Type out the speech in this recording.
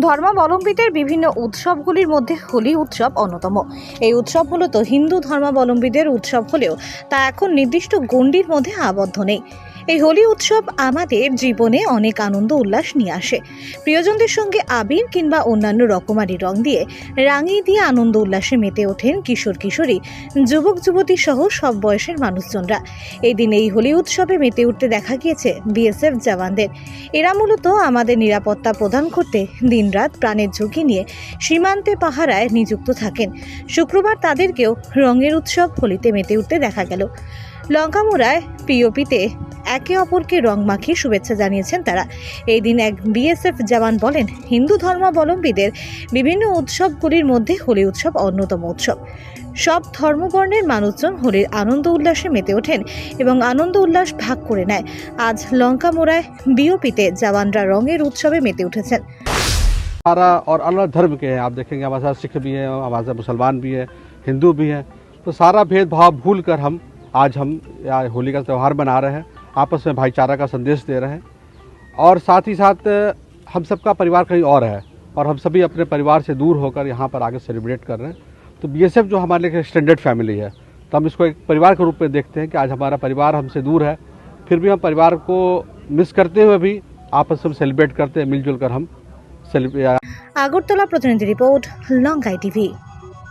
ধর্মাবলম্বীদের বিভিন্ন উৎসবগুলির মধ্যে হোলি উৎসব অন্যতম। এই উৎসব মূলত হিন্দু ধর্মাবলম্বীদের উৎসব হলেও তা এখন নির্দিষ্ট গণ্ডির মধ্যে আবদ্ধ নেই। এই হোলি উৎসব আমাদের জীবনে অনেক আনন্দ উল্লাস নিয়ে আসে। প্রিয়জনদের সঙ্গে আবির কিংবা অন্যান্য রকমারি রং দিয়ে রাঙিয়ে দিয়ে আনন্দ উল্লাসে মেতে ওঠেন কিশোর কিশোরী, যুবক যুবতী সহ সব বয়সের মানুষজনরা। এই দিন এই হোলি উৎসবে মেতে উঠতে দেখা গিয়েছে বিএসএফ জওয়ানদের। এরা মূলত আমাদের নিরাপত্তা প্রদান করতে দিনরাত প্রাণের ঝুঁকি নিয়ে সীমান্তে পাহারায় নিযুক্ত থাকেন। শুক্রবার তাদেরকেও রঙের উৎসব হোলিতে মেতে উঠতে দেখা গেল। লঙ্কামুড়ায় পিওপিতে একে অপরকে রং মাখিয়ে শুভেচ্ছা জানিয়েছেন তারা এই দিন এক বিএসএফ জওয়ান বলেন হিন্দু ধর্মাবলম্বীদের বিভিন্ন উৎসবগুলির মধ্যে হোলি উৎসব অন্যতম উৎসব সব ধর্মবর্ণের মানুষজন হোলির আনন্দ উল্লাসে মেতে ওঠেন এবং আনন্দ উল্লাস ভাগ করে নেয় আজ লঙ্কামোড়ায় বিওপিতে জওয়ানরা রঙের উৎসবে মেতে উঠেছেন हमारा और अलग धर्म के हैं आप देखेंगे हमारे साथ सिख भी हैं हमारे साथ मुसलमान भी हैं हिंदू भी हैं तो सारा भेदभाव भूल कर हम आज हम या होली का त्यौहार मना रहे हैं आपस में भाईचारा का संदेश दे रहे हैं और साथ ही साथ हम सबका परिवार कहीं और है और हम सभी अपने परिवार से दूर होकर यहाँ पर आगे सेलिब्रेट कर रहे हैं तो बी जो हमारे लिए एक्सटेंडेड फैमिली है तो हम इसको एक परिवार के रूप में देखते हैं कि आज हमारा परिवार हमसे दूर है फिर भी हम परिवार को मिस करते हुए भी आपस में सेलिब्रेट करते हैं मिलजुल कर हम सेलिब्रेट আগরতলা প্রতিনিধি রিপোর্ট লঙ্কাই টিভি